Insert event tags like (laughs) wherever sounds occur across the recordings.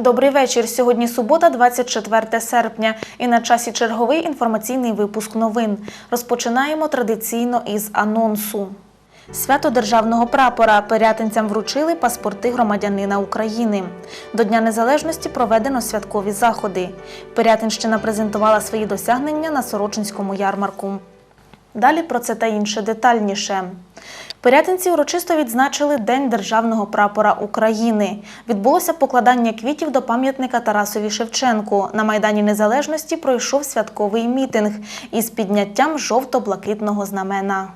Добрий вечір. Сьогодні субота, 24 серпня, і на часі черговий інформаційний випуск новин. Розпочинаємо традиційно із анонсу. Свято державного прапора пирятинцям вручили паспорти громадянина України. До Дня Незалежності проведено святкові заходи. Пирятинщина презентувала свої досягнення на Сорочинському ярмарку. Далі про це та інше детальніше. Пирятинці урочисто відзначили День державного прапора України. Відбулося покладання квітів до пам'ятника Тарасові Шевченку. На Майдані Незалежності пройшов святковий мітинг із підняттям жовто-блакитного знамена.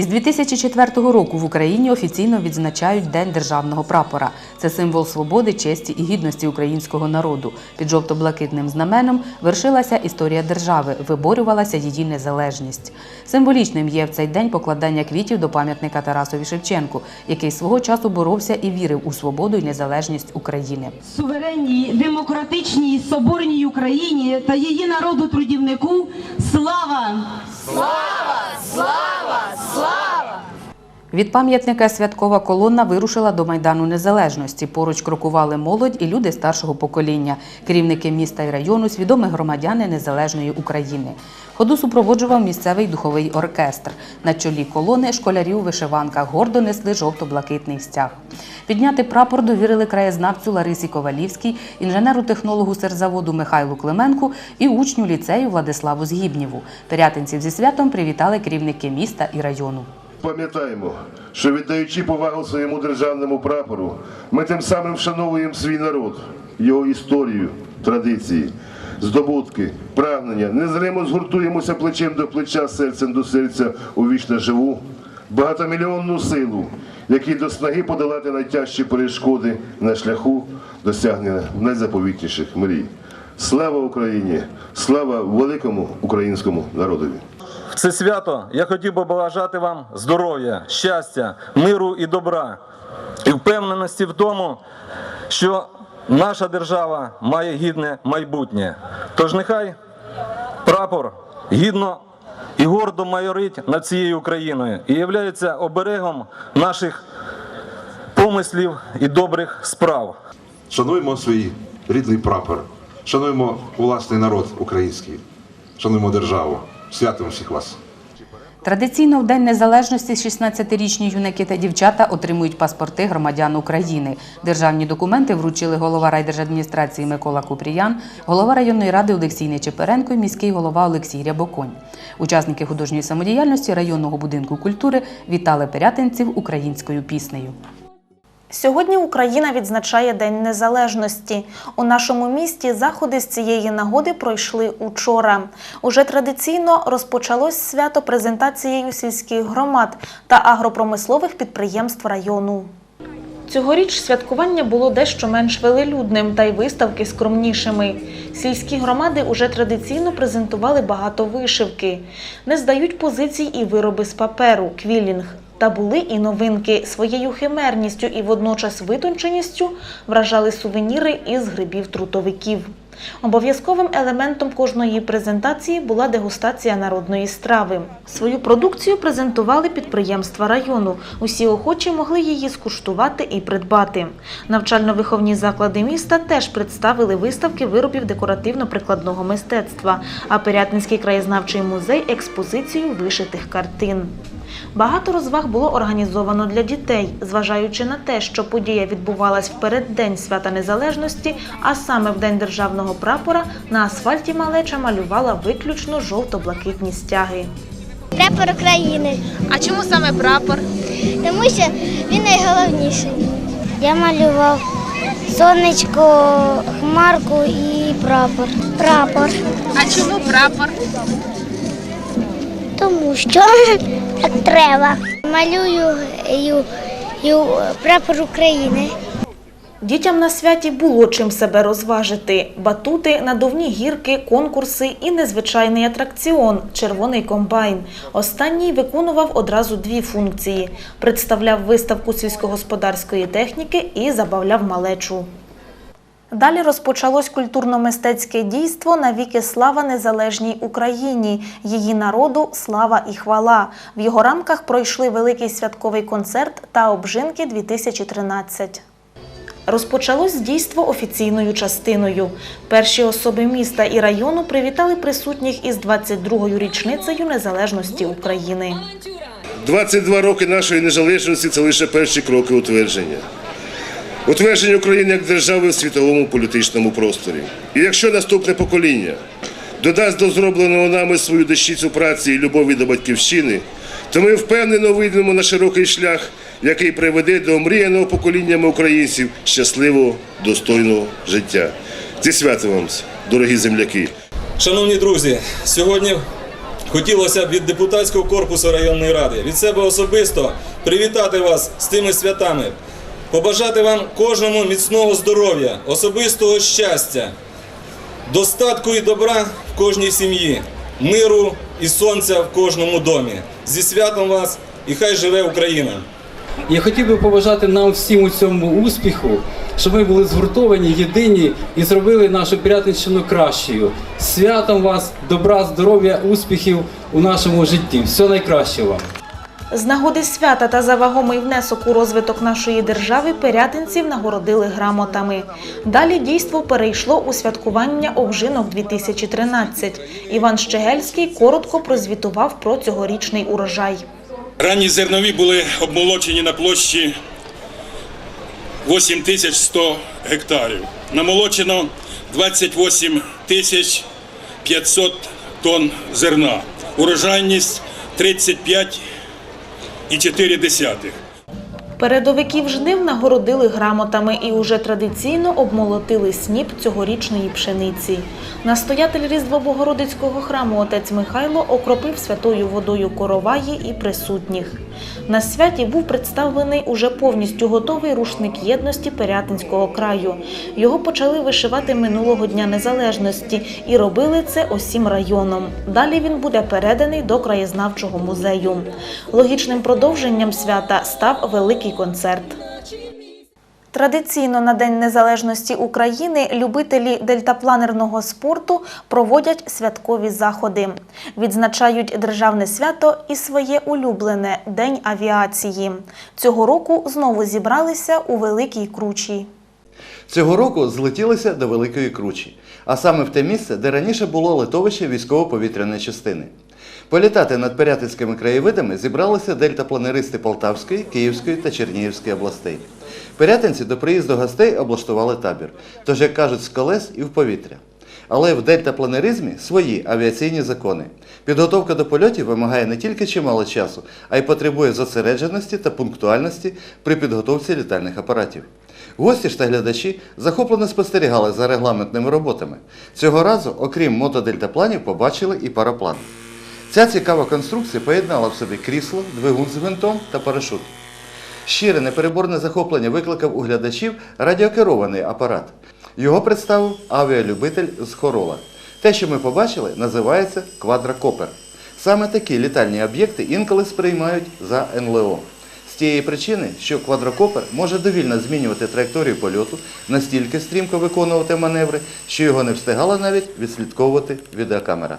Із 2004 року в Україні офіційно відзначають День державного прапора. Це символ свободи, честі і гідності українського народу. Під жовто-блакитним знаменом вершилася історія держави, виборювалася її незалежність. Символічним є в цей день покладання квітів до пам'ятника Тарасові Шевченку, який свого часу боровся і вірив у свободу і незалежність України. суверенній, демократичній, соборній Україні та її народу трудівнику слава! Від пам'ятника святкова колона вирушила до Майдану Незалежності. Поруч крокували молодь і люди старшого покоління, керівники міста і району, свідомі громадяни Незалежної України. Ходу супроводжував місцевий духовий оркестр. На чолі колони школярі у вишиванках гордо несли жовто-блакитний стяг. Підняти прапор довірили краєзнавцю Ларисі Ковалівській, інженеру-технологу серзаводу Михайлу Клименку і учню ліцею Владиславу Згібнєву. Пирятинців зі святом привітали керівники міста і району. Пам'ятаємо, що віддаючи повагу своєму державному прапору, ми тим самим вшановуємо свій народ, його історію, традиції, здобутки, прагнення. Незримо згуртуємося плечем до плеча, серцем до серця у вічно живу, багатомільйонну силу, якій до снаги подолати найтяжчі перешкоди на шляху досягнення найзаповітніших мрій. Слава Україні! Слава великому українському народові! В це свято я хотів би побажати вам здоров'я, щастя, миру і добра, і впевненості в тому, що наша держава має гідне майбутнє. Тож нехай прапор гідно і гордо майорить над цією Україною і являється оберегом наших помислів і добрих справ. Шануємо свій рідний прапор, шануємо власний народ український, шануємо державу. Святом всіх вас! Традиційно в День Незалежності 16-річні юнаки та дівчата отримують паспорти громадян України. Державні документи вручили голова райдержадміністрації Микола Купріян, голова районної ради Олексій Нечеперенко і міський голова Олексій Рябоконь. Учасники художньої самодіяльності районного будинку культури вітали пирятинців українською піснею. Сьогодні Україна відзначає День Незалежності. У нашому місті заходи з цієї нагоди пройшли учора. Уже традиційно розпочалось свято презентацією сільських громад та агропромислових підприємств району. Цьогоріч святкування було дещо менш велелюдним та й виставки скромнішими. Сільські громади уже традиційно презентували багато вишивки. Не здають позицій і вироби з паперу, квілінг. Та були і новинки своєю химерністю і водночас витонченістю вражали сувеніри із грибів трутовиків. Обов'язковим елементом кожної презентації була дегустація народної страви. Свою продукцію презентували підприємства району. Усі охочі могли її скуштувати і придбати. Навчально-виховні заклади міста теж представили виставки виробів декоративно-прикладного мистецтва, а Пирятинський краєзнавчий музей експозицію вишитих картин. Багато розваг було організовано для дітей, зважаючи на те, що подія відбувалась в переддень свята незалежності, а саме в день державного прапора на асфальті малеча малювала виключно жовто-блакитні стяги. Прапор України, А чому саме прапор? тому що він найголовніший. Я малював сонечко, хмарку і прапор. Прапор. А чому прапор? Тому що так (laughs) треба. Малюю прапор України. Дітям на святі було чим себе розважити: батути, надувні гірки, конкурси і незвичайний атракціон червоний комбайн. Останній виконував одразу дві функції: представляв виставку сільськогосподарської техніки і забавляв малечу. Далі розпочалось культурно-мистецьке дійство «Навіки слава незалежній Україні, її народу слава і хвала. В його рамках пройшли великий святковий концерт та обжинки 2013. Розпочалось дійство офіційною частиною. Перші особи міста і району привітали присутніх із 22-ю річницею незалежності України. 22 роки нашої незалежності це лише перші кроки утвердження. Утвердження України як держави в світовому політичному просторі. І якщо наступне покоління додасть до зробленого нами свою дещицю праці і любові до батьківщини, то ми впевнено вийдемо на широкий шлях, який приведе до омріяного поколіннями українців щасливого, достойного життя. Зі святом вам, дорогі земляки! Шановні друзі, сьогодні хотілося б від депутатського корпусу районної ради від себе особисто привітати вас з тими святами, побажати вам кожному міцного здоров'я, особистого щастя, достатку і добра в кожній сім'ї, миру і сонця в кожному домі. Зі святом вас і хай живе Україна! Я хотів би побажати нам всім у цьому успіху, щоб ми були згуртовані, єдині і зробили нашу Пирятинщину кращою. Святом вас, добра, здоров'я, успіхів у нашому житті. Все найкраще вам. З нагоди свята та за вагомий внесок у розвиток нашої держави пирятинців нагородили грамотами. Далі дійство перейшло у святкування обжинок 2013. Іван Щегельський коротко прозвітував про цьогорічний урожай. Ранні зернові були обмолочені на площі 8100 гектарів. Намолочено 28 тисяч 500 тонн зерна. Урожайність 35,4. Передовиків жнив нагородили грамотами і уже традиційно обмолотили сніп цьогорічної пшениці. Настоятель Різдво-Богородицького храму отець Михайло окропив святою водою короваї і присутніх. На святі був представлений уже повністю готовий рушник єдності Пирятинського краю. Його почали вишивати минулого дня незалежності і робили це усім районом. Далі він буде переданий до краєзнавчого музею. Логічним продовженням свята став великий концерт. Традиційно на День Незалежності України любителі дельтапланерного спорту проводять святкові заходи. Відзначають державне свято і своє улюблене День авіації. Цього року знову зібралися у Великій Кручі. Цього року злетілися до Великої Кручі, а саме в те місце, де раніше було литовище військово-повітряної частини. Політати над Пирятинськими краєвидами зібралися дельтапланеристи Полтавської, Київської та Чернігівської областей. Пирятинці до приїзду гостей облаштували табір, тож, як кажуть, з колес і в повітря. Але в дельтапланеризмі свої авіаційні закони. Підготовка до польотів вимагає не тільки чимало часу, а й потребує зосередженості та пунктуальності при підготовці літальних апаратів. Гості ж та глядачі захоплено спостерігали за регламентними роботами. Цього разу, окрім мотодельтапланів, побачили і параплан. Ця цікава конструкція поєднала в собі крісло, двигун з гвинтом та парашут. Щире непереборне захоплення викликав у глядачів радіокерований апарат. Його представив авіалюбитель з Хорола. Те, що ми побачили, називається квадрокопер. Саме такі літальні об'єкти інколи сприймають за НЛО. З тієї причини, що квадрокопер може довільно змінювати траєкторію польоту, настільки стрімко виконувати маневри, що його не встигала навіть відслідковувати відеокамера.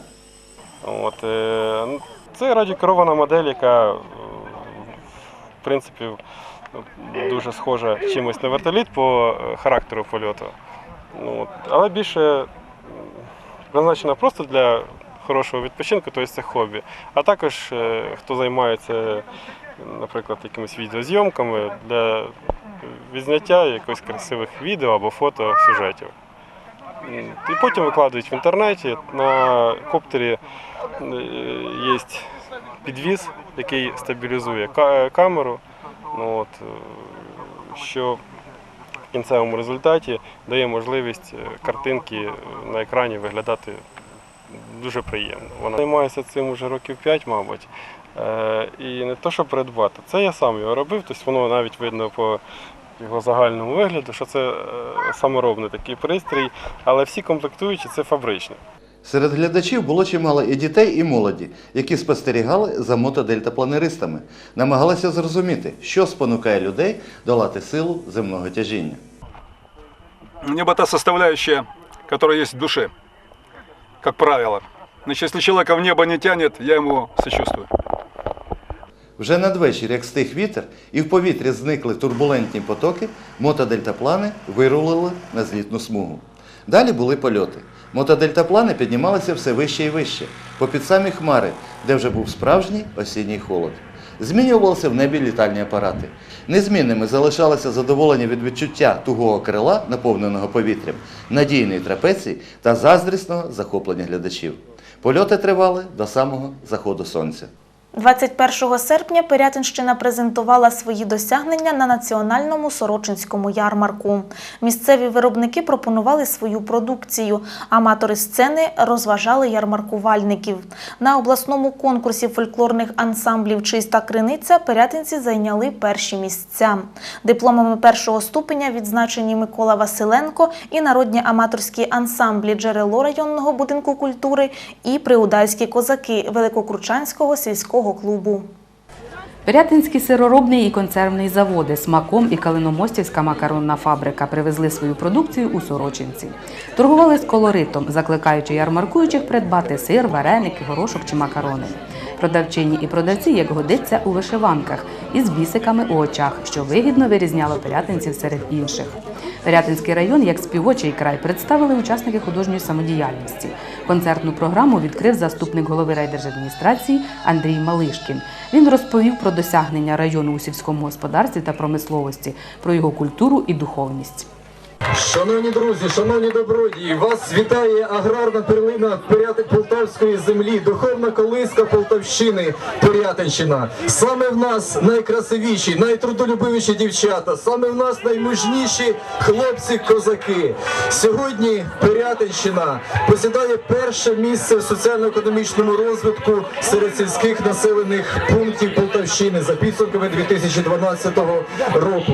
От, е, ну, це радіокерована модель, яка е, в принципі дуже схожа чимось на вертоліт по е, характеру польоту. Ну, от, але більше призначена просто для хорошого відпочинку, тобто це хобі. А також хто займається, наприклад, якимись відеозйомками для відзняття якихось красивих відео або фото сюжетів. І потім викладають в інтернеті. На коптері є підвіз, який стабілізує камеру. Ну, от, е, що в кінцевому результаті дає можливість е, картинки е, на екрані виглядати дуже приємно. Вона займається цим уже років 5, мабуть. Е, І не то, що придбати. Це я сам його робив, тобто воно навіть видно по його загальному вигляду, що це е, саморобний такий пристрій, але всі комплектуючі це фабричні. Серед глядачів було чимало і дітей, і молоді, які спостерігали за мотодельтапланеристами, намагалися зрозуміти, що спонукає людей долати силу земного тяжіння. Небо та составляющая, которая есть в душе, как правило. Значит, если человека в небо не тянет, я ему сочувствую. Вже надвечір, як стих вітер, і в повітрі зникли турбулентні потоки, мотодельтаплани вирулили на злітну смугу. Далі були польоти. Мотодельтаплани піднімалися все вище і вище, попід самі хмари, де вже був справжній осінній холод. Змінювалися в небі літальні апарати. Незмінними залишалося задоволення від відчуття тугого крила, наповненого повітрям, надійної трапеції та заздрісного захоплення глядачів. Польоти тривали до самого заходу сонця. 21 серпня Пирятинщина презентувала свої досягнення на національному Сорочинському ярмарку. Місцеві виробники пропонували свою продукцію. Аматори сцени розважали ярмаркувальників. На обласному конкурсі фольклорних ансамблів Чиста криниця пирятинці зайняли перші місця. Дипломами першого ступеня відзначені Микола Василенко і народні аматорські ансамблі Джерело районного будинку культури і Приудальські козаки Великокручанського сільського клубу. Пирятинський сироробний і консервний заводи «Смаком» і Калиномостівська макаронна фабрика привезли свою продукцію у Сорочинці. Торгували з колоритом, закликаючи ярмаркуючих придбати сир, вареники, горошок чи макарони. Продавчині і продавці, як годиться, у вишиванках із бісиками у очах, що вигідно вирізняло пирятинців серед інших. Пирятинський район як співочий край представили учасники художньої самодіяльності. Концертну програму відкрив заступник голови райдержадміністрації Андрій Малишкін. Він розповів про досягнення району у сільському господарстві та промисловості, про його культуру і духовність. Шановні друзі, шановні добродії, вас вітає аграрна перлина Полтавської землі, духовна колиска Полтавщини, Пирятинщина. Саме в нас найкрасивіші, найтрудолюбивіші дівчата, саме в нас наймужніші хлопці-козаки. Сьогодні Пирятинщина посідає перше місце в соціально-економічному розвитку серед сільських населених пунктів Полтавщини за підсумками 2012 року.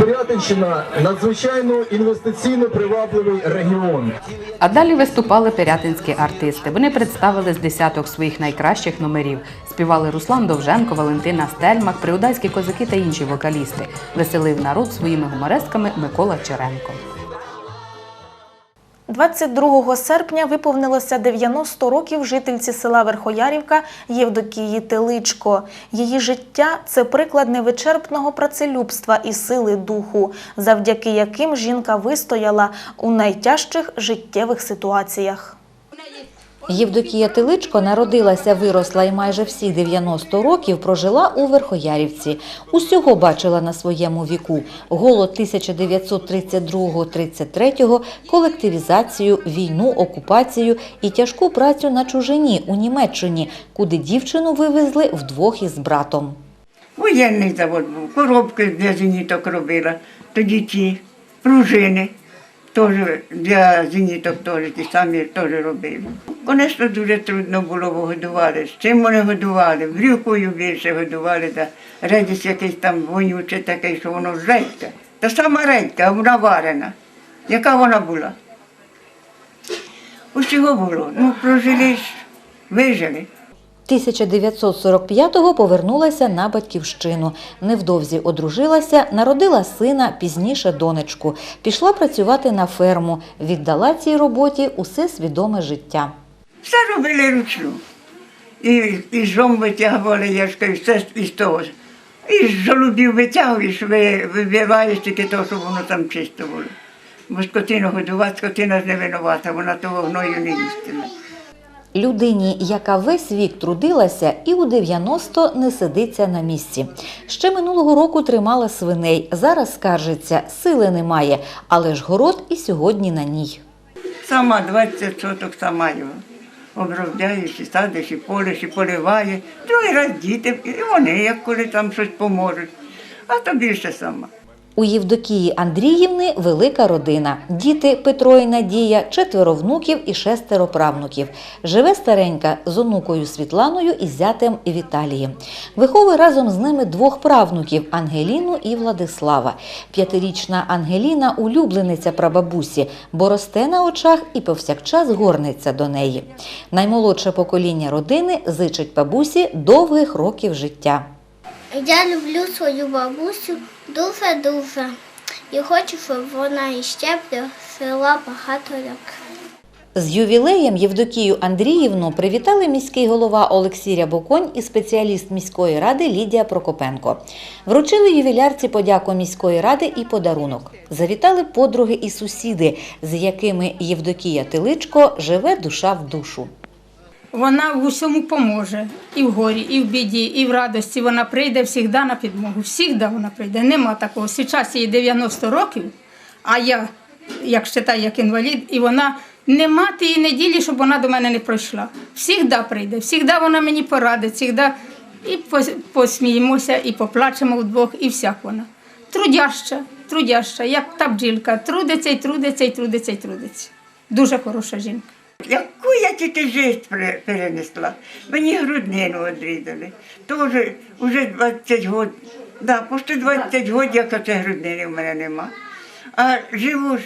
Пирятинщина надзвичайно інвестиційно привабливий регіон. А далі виступали пирятинські артисти. Вони представили з десяток своїх найкращих номерів. Співали Руслан Довженко, Валентина Стельмах, приудальські козаки та інші вокалісти. Веселив народ своїми гуморестками Микола Черенко. 22 серпня виповнилося 90 років жительці села Верхоярівка Євдокії Теличко. Її життя це приклад невичерпного працелюбства і сили духу, завдяки яким жінка вистояла у найтяжчих життєвих ситуаціях. Євдокія Теличко народилася, виросла і майже всі 90 років прожила у Верхоярівці. Усього бачила на своєму віку голод 1932-33, колективізацію, війну, окупацію і тяжку працю на чужині у Німеччині, куди дівчину вивезли вдвох із братом. Воєнний завод був, коробки для зеніток робила, тоді ті пружини. Теж для зеніток теж ті самі теж робили. Звісно, дуже трудно було, бо годували. З чим вони годували? Брюкою більше годували, та редіс якийсь там вонючий такий, що воно редька. Та сама редька, а вона варена. Яка вона була? Усього було. Ну, прожили вижили. 1945-го повернулася на батьківщину. Невдовзі одружилася, народила сина, пізніше донечку. Пішла працювати на ферму, віддала цій роботі усе свідоме життя. Все робили ручну. І, і жом витягували, я ж кажу, все із того. І з жолудів витягуєш, ви, вибиваєш тільки того, щоб воно там чисто було. Бо скотину годувати, скотина ж не винувата, вона того гною не їстиме. Людині, яка весь вік трудилася і у 90 не сидиться на місці. Ще минулого року тримала свиней. Зараз скаржиться, сили немає, але ж город і сьогодні на ній. Сама 20 соток сама його. Обробляєш, і садиш, і полиш, і поливає. Другий раз діти, і вони, як коли там щось поможуть. А то більше сама. У Євдокії Андріївни велика родина. Діти Петро і Надія, четверо внуків і шестеро правнуків. Живе старенька з онукою Світланою і зятем Віталієм. Виховує разом з ними двох правнуків Ангеліну і Владислава. П'ятирічна Ангеліна улюблениця прабабусі, бо росте на очах і повсякчас горниться до неї. Наймолодше покоління родини зичить бабусі довгих років життя. Я люблю свою бабусю дуже-дуже. І хочу, щоб вона іще прожила багато років. З ювілеєм Євдокію Андріївну привітали міський голова Олексій Рябоконь і спеціаліст міської ради Лідія Прокопенко. Вручили ювілярці подяку міської ради і подарунок. Завітали подруги і сусіди, з якими Євдокія Тиличко живе душа в душу. Вона в усьому поможе. І в горі, і в біді, і в радості. Вона прийде завжди на підмогу. Всігда вона прийде. Нема такого. Зараз їй 90 років, а я, як вважаю, як інвалід, і вона нема тієї неділі, щоб вона до мене не пройшла. Всігда прийде, всігда вона мені порадить, всігда і посміємося, і поплачемо вдвох, і всяк вона. Трудяща, трудяща, як та бджілка. Трудиться і трудиться, і трудиться, і трудиться. Дуже хороша жінка. Яку я тільки життя перенесла? Мені груднину відрізали. Тоже вже 20 років, да, почти 20 років, як оце груднини в мене нема. А живу ж,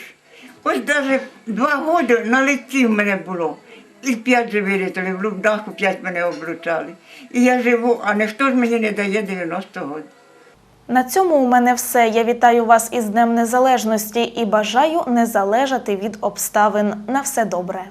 ось навіть два роки на лиці в мене було. І п'ять же вирізали, в лубдаху п'ять мене облучали. І я живу, а ніхто ж мені не дає 90 років. На цьому у мене все. Я вітаю вас із Днем Незалежності і бажаю не залежати від обставин. На все добре.